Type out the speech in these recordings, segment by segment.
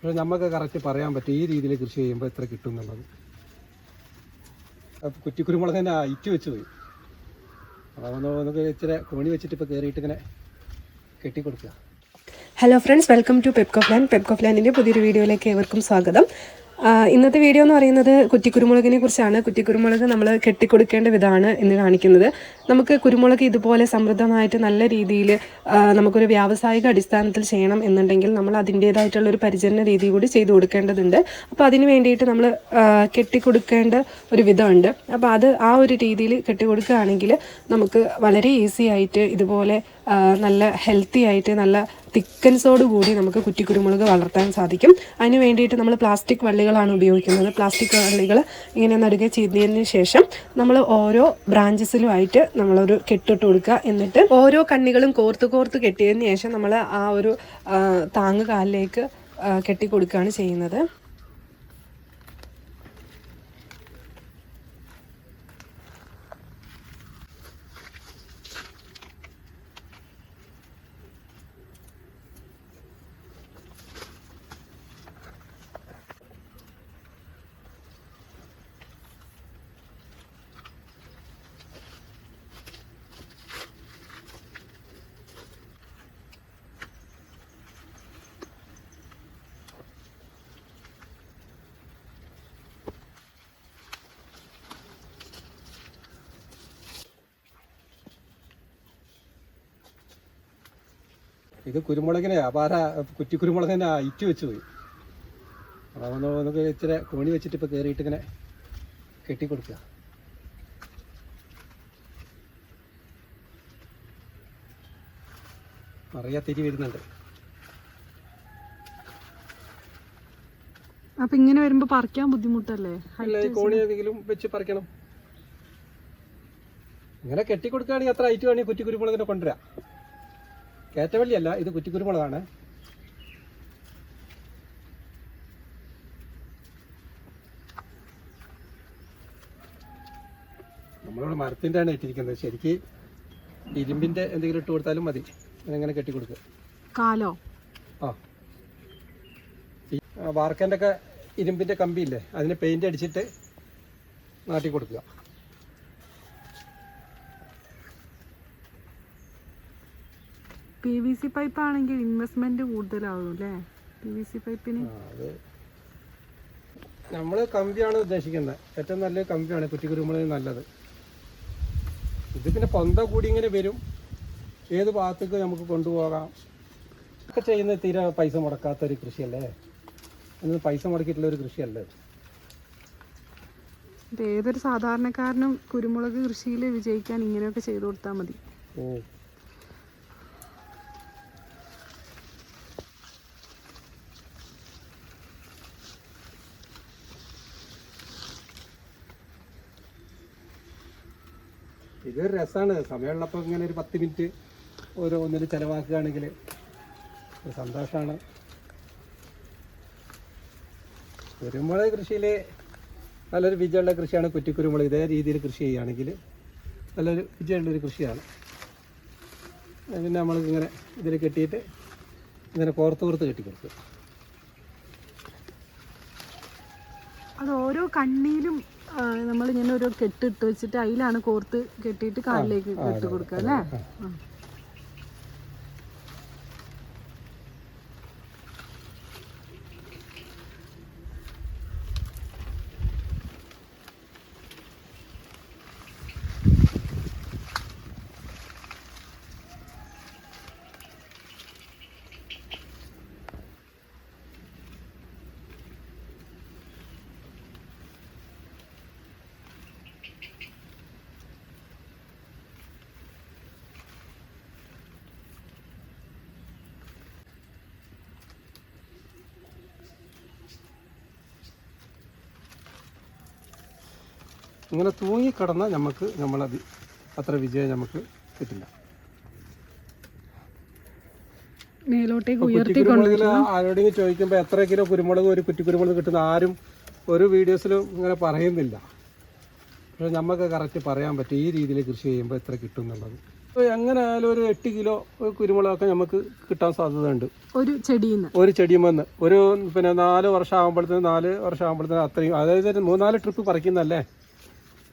പക്ഷെ നമുക്ക് കറക്റ്റ് പറയാൻ പറ്റും ഈ രീതിയിൽ കൃഷി ചെയ്യുമ്പോൾ എത്ര കിട്ടും എന്നുള്ളത്. കുറ്റി കുരുമുളക് തന്നെ ഇറ്റ് വെച്ച് പോയി. അതൊന്ന് നമുക്ക് ഇച്ചിരി കോണി വെച്ചിട്ട് ഇപ്പോൾ കയറിയിട്ട് ഇങ്ങനെ കെട്ടിക്കൊടുക്കുക. Hello friends welcome to Pepco plan Pepco പ്ലാനിന്റെ പുതിയൊരു വീഡിയോയിലേക്ക് ഏവർക്കും സ്വാഗതം. ഇന്നത്തെ വീഡിയോ എന്ന് പറയുന്നത് കുറ്റിക്കുരുമുളകിനെ കുറിച്ചാണ് കുറ്റിക്കുരുമുളക് നമ്മൾ കെട്ടിക്കൊടുക്കേണ്ട വിധമാണ് എന്ന് കാണിക്കുന്നത്. നമുക്ക് കുരുമുളക് ഇതുപോലെ സമൃദ്ധമായിട്ട് നല്ല രീതിയിൽ നമുക്കൊരു വ്യാവസായിക അടിസ്ഥാനത്തിൽ ചെയ്യണം എന്നുണ്ടെങ്കിൽ നമ്മൾ അതിന്റേതായിട്ടുള്ള ഒരു പരിചരണ രീതി കൂടി ചെയ്തു കൊടുക്കേണ്ടതുണ്ട്. അപ്പോൾ അതിന് വേണ്ടിയിട്ട് നമ്മൾ കെട്ടിക്കൊടുക്കേണ്ട ഒരു വിധമുണ്ട്. അപ്പോൾ അത് ആ ഒരു രീതിയിൽ കെട്ടിക്കൊടുക്കുകയാണെങ്കിൽ നമുക്ക് വളരെ ഈസി ആയിട്ട് ഇതുപോലെ നല്ല ഹെൽത്തി ആയിട്ട് നല്ല തിക്കൻസോട് കൂടി നമുക്ക് കുറ്റി കുരുമുളക് വളർത്താൻ സാധിക്കും. അതിന് വേണ്ടിയിട്ട് നമ്മൾ പ്ലാസ്റ്റിക് വള്ളികളാണ് ഉപയോഗിക്കുന്നത്. പ്ലാസ്റ്റിക് വള്ളികൾ ഇങ്ങനെ നടുക ചെയ്തതിന് ശേഷം നമ്മൾ ഓരോ ബ്രാഞ്ചസിലുമായിട്ട് നമ്മളൊരു കെട്ടിട്ട് കൊടുക്കുക. എന്നിട്ട് ഓരോ കണ്ണികളും കോർത്ത് കോർത്ത് കെട്ടിയതിന് ശേഷം നമ്മൾ ആ ഒരു താങ്ങ് കാലിലേക്ക് കെട്ടി ചെയ്യുന്നത്. ഇത് കുരുമുളകിനെ അപാര കുറ്റി കുരുമുളകിനെ ഇറ്റ് വെച്ച് പോയി അതൊന്ന് നമുക്ക് ഇച്ചിരി കോണി വെച്ചിട്ട് ഇപ്പോൾ കയറിയിട്ട് ഇങ്ങനെ കെട്ടിക്കൊടുക്കുക. അറിയാ തിരി വരുന്നുണ്ട്. അപ്പൊ ഇങ്ങനെ വരുമ്പോ പറിക്കാൻ ബുദ്ധിമുട്ടല്ലേ? കോണി ഏതെങ്കിലും വെച്ച് പറിക്കണം. ഇങ്ങനെ കെട്ടിക്കൊടുക്കുകയാണെങ്കിൽ അത്ര ഐറ്റ് വേണമെങ്കിൽ കുറ്റി കുരുമുളകിനെ കൊണ്ടുവരാം. കയറ്റവള്ളിയല്ല ഇത് കുറ്റിക്കുരുമുളകാണ്. നമ്മളിവിടെ മരത്തിന്റെ ആണ് ഇട്ടിരിക്കുന്നത്. ശരിക്ക് ഇരുമ്പിന്റെ എന്തെങ്കിലും ഇട്ട് കൊടുത്താലും മതി. കെട്ടി കൊടുക്കുക കാലോ? ആ. വാർക്കന്റെ ഒക്കെ ഇരുമ്പിന്റെ കമ്പിയില്ലേ അതിന് പെയിന്റ് അടിച്ചിട്ട് നാട്ടി കൊടുക്കുക. പി വി സി പൈപ്പ് ആണെങ്കിൽ ഇൻവെസ്റ്റ്മെന്റ് കൂടുതലാവും അല്ലേ? പി വി സി പൈപ്പിന് അത് നമ്മൾ കമ്പിയാണ് ഉദ്ദേശിക്കുന്നത് ഏറ്റവും നല്ല കമ്പിയാണ്. കുറ്റിക്കുരുമുളക് നല്ലത്. ഇത് പിന്നെ പൊന്ത കൂടി ഇങ്ങനെ വരും. ഏത് ഭാഗത്തേക്ക് നമുക്ക് കൊണ്ടുപോകാം? ഒക്കെ ചെയ്യുന്ന തീരെ പൈസ മുടക്കാത്ത ഒരു കൃഷിയല്ലേ? അന്ന് പൈസ മുടക്കിയിട്ടുള്ള ഒരു കൃഷിയല്ലേ? ഏതൊരു സാധാരണക്കാരനും കുരുമുളക് കൃഷിയിൽ വിജയിക്കാൻ ഇങ്ങനെയൊക്കെ ചെയ്തു കൊടുത്താൽ മതി. ഓ. ഇതൊരു രസമാണ് സമയമുള്ളപ്പോൾ ഇങ്ങനെ ഒരു പത്ത് മിനിറ്റ് ഓരോ ഒന്നിൽ ചിലവാക്കുകയാണെങ്കിൽ ഒരു സന്തോഷമാണ് കുരുമുളക് കൃഷിയിൽ നല്ലൊരു വിജയമുള്ള കൃഷിയാണ് കുറ്റിക്കുരുമുളക്. ഇതേ രീതിയിൽ കൃഷി ചെയ്യുകയാണെങ്കിൽ നല്ലൊരു വിജയമുള്ളൊരു കൃഷിയാണ്. പിന്നെ നമ്മൾ ഇങ്ങനെ ഇതിൽ കെട്ടിയിട്ട് ഇങ്ങനെ കോർത്ത് കോർത്ത് കെട്ടിക്കൊടുക്കും. അത് ഓരോ കണ്ണിയിലും നമ്മൾ ഇങ്ങനെ ഒരു കെട്ടിട്ട് വെച്ചിട്ട് അതിലാണ് കോർത്ത് കെട്ടിയിട്ട് കാലിലേക്ക് കെട്ടി കൊടുക്കുക അല്ലേ? ഇങ്ങനെ തൂങ്ങിക്കിടന്നാൽ നമുക്ക് നമ്മളത് അത്ര വിജയം നമുക്ക് കിട്ടില്ല. കുറ്റിക്കുരുമുളകിൽ ആരോടെങ്കിലും ചോദിക്കുമ്പോൾ എത്ര കിലോ കുരുമുളക് ഒരു കുറ്റിക്കുരുമുളക് കിട്ടുന്ന ആരും ഒരു വീഡിയോസിലും ഇങ്ങനെ പറയുന്നില്ല. പക്ഷെ നമുക്ക് കറക്റ്റ് പറയാൻ പറ്റും ഈ രീതിയിൽ കൃഷി ചെയ്യുമ്പോൾ എത്ര കിട്ടും എന്നുള്ളത്. എങ്ങനെ ആയാലും ഒരു എട്ട് കിലോ കുരുമുളകൊക്കെ നമുക്ക് കിട്ടാൻ സാധ്യതയുണ്ട്. ഒരു ചെടിയിൽ ഒരു ചെടിയുമെന്ന് ഒരു പിന്നെ നാല് വർഷം ആകുമ്പോഴത്തേന് നാല് വർഷം ആകുമ്പോഴത്തേന് അത്രയും അതായത് മൂന്നാൽ ട്രിപ്പ് പറിക്കുന്നല്ലേ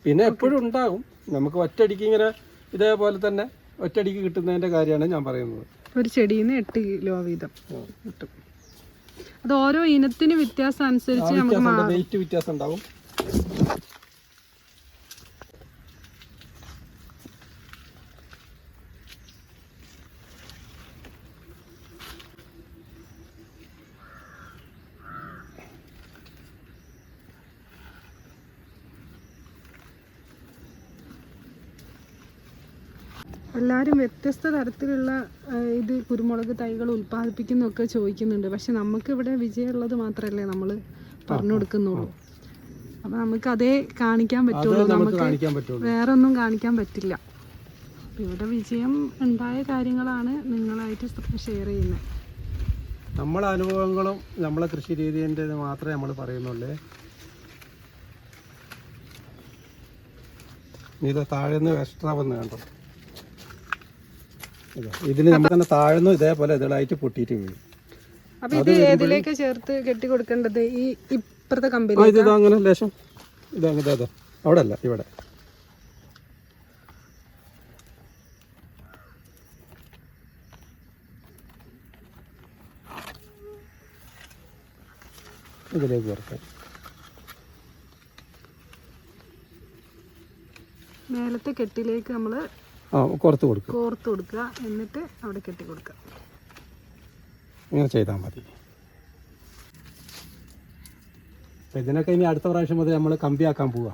പിന്നെ എപ്പോഴും ഉണ്ടാകും. നമുക്ക് ഒറ്റയടിക്ക് ഇങ്ങനെ ഇതേപോലെ തന്നെ ഒറ്റയടിക്ക് കിട്ടുന്നതിന്റെ കാര്യമാണ് ഞാൻ പറയുന്നത്. ഒരു ചെടിയിൽ നിന്ന് എട്ട് കിലോ വീതം കിട്ടും. അത് ഓരോ ഇനത്തിന് വ്യത്യാസം അനുസരിച്ച് നമുക്ക് വെയിറ്റ് വ്യത്യാസം ഉണ്ടാവും എല്ലാവരും വ്യത്യസ്ത തരത്തിലുള്ള ഇത് കുരുമുളക് തൈകൾ ഉൽപ്പാദിപ്പിക്കുന്നൊക്കെ ചോദിക്കുന്നുണ്ട്. പക്ഷെ നമുക്ക് ഇവിടെ വിജയമുള്ളത് മാത്രമല്ലേ നമ്മൾ പറഞ്ഞു കൊടുക്കുന്നുള്ളൂ. അപ്പം നമുക്ക് അതേ കാണിക്കാൻ പറ്റുള്ളൂ. നമുക്ക് വേറെ ഒന്നും കാണിക്കാൻ പറ്റില്ല. ഇവിടെ വിജയം ഉണ്ടായ കാര്യങ്ങളാണ് നിങ്ങളായിട്ട് ഷെയർ ചെയ്യുന്നത്. നമ്മളെ അനുഭവങ്ങളും നമ്മളെ കൃഷി രീതിന്റെ മാത്രമേ നമ്മൾ പറയുന്നുള്ളൂ. ഇത് താഴെന്ന് എക്സ്ട്രാ വന്ന് കണ്ടോ. ഇതിന് നമുക്ക് തന്നെ താഴ്ന്നു ഇതേപോലെ ഇതളായിട്ട് പൊട്ടിയിട്ട് വീഴും. അപ്പൊ ഇത് ഏതിലേക്ക് ചേർത്ത് കെട്ടി കൊടുക്കേണ്ടത്? ഈ ഇപ്പുറത്തെ കമ്പനി ഇത് അങ്ങനെ ലേശം ഇതങ്ങനെ ഇതാ ഇതാ. അവിടെ അല്ല ഇവിടെ. ഇതിലേക്ക് ചേർക്കാം. മേലത്തെ കെട്ടിലേക്ക് നമ്മൾ ആ പുറത്ത് കൊടുക്കും. കോർത്ത് കൊടുക്കുക. എന്നിട്ട് അവിടെ കെട്ടി കൊടുക്കുക. ഇങ്ങനെ ചെയ്താൽ മതി. അപ്പം ഇതിനൊക്കെ ഇനി അടുത്ത പ്രാവശ്യം മുതൽ നമ്മൾ കമ്പിയാക്കാൻ പോവാ.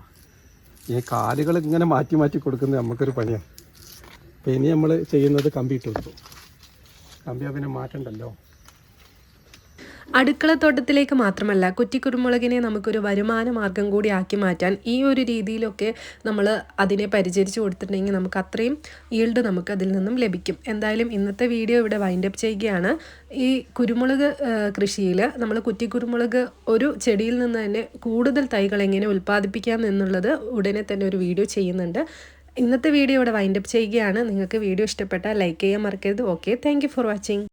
ഈ കാലുകൾ ഇങ്ങനെ മാറ്റി മാറ്റി കൊടുക്കുന്നത് നമുക്കൊരു പണിയാണ് അപ്പം ഇനി നമ്മൾ ചെയ്യുന്നത് കമ്പി ഇട്ട് കൊടുക്കും കമ്പിയാ പിന്നെ മാറ്റണ്ടല്ലോ. അടുക്കളത്തോട്ടത്തിലേക്ക് മാത്രമല്ല കുറ്റിക്കുരുമുളകിനെ നമുക്കൊരു വരുമാന മാർഗം കൂടി ആക്കി മാറ്റാൻ ഈ ഒരു രീതിയിലൊക്കെ നമ്മൾ അതിനെ പരിചരിച്ച് കൊടുത്തിട്ടുണ്ടെങ്കിൽ നമുക്ക് അത്രയും ഈൽഡ് നമുക്ക് അതിൽ നിന്നും ലഭിക്കും. എന്തായാലും ഇന്നത്തെ വീഡിയോ ഇവിടെ വൈൻഡ് അപ്പ് ചെയ്യുകയാണ്. ഈ കുരുമുളക് കൃഷിയിൽ നമ്മൾ കുറ്റിക്കുരുമുളക് ഒരു ചെടിയിൽ നിന്ന് തന്നെ കൂടുതൽ തൈകൾ എങ്ങനെ ഉൽപ്പാദിപ്പിക്കാം എന്നുള്ളത് ഉടനെ തന്നെ ഒരു വീഡിയോ ചെയ്യുന്നുണ്ട്. ഇന്നത്തെ വീഡിയോ ഇവിടെ വൈൻഡപ്പ് ചെയ്യുകയാണ്. നിങ്ങൾക്ക് വീഡിയോ ഇഷ്ടപ്പെട്ടാൽ ലൈക്ക് ചെയ്യാൻ മറക്കരുത്. Okay thank for watching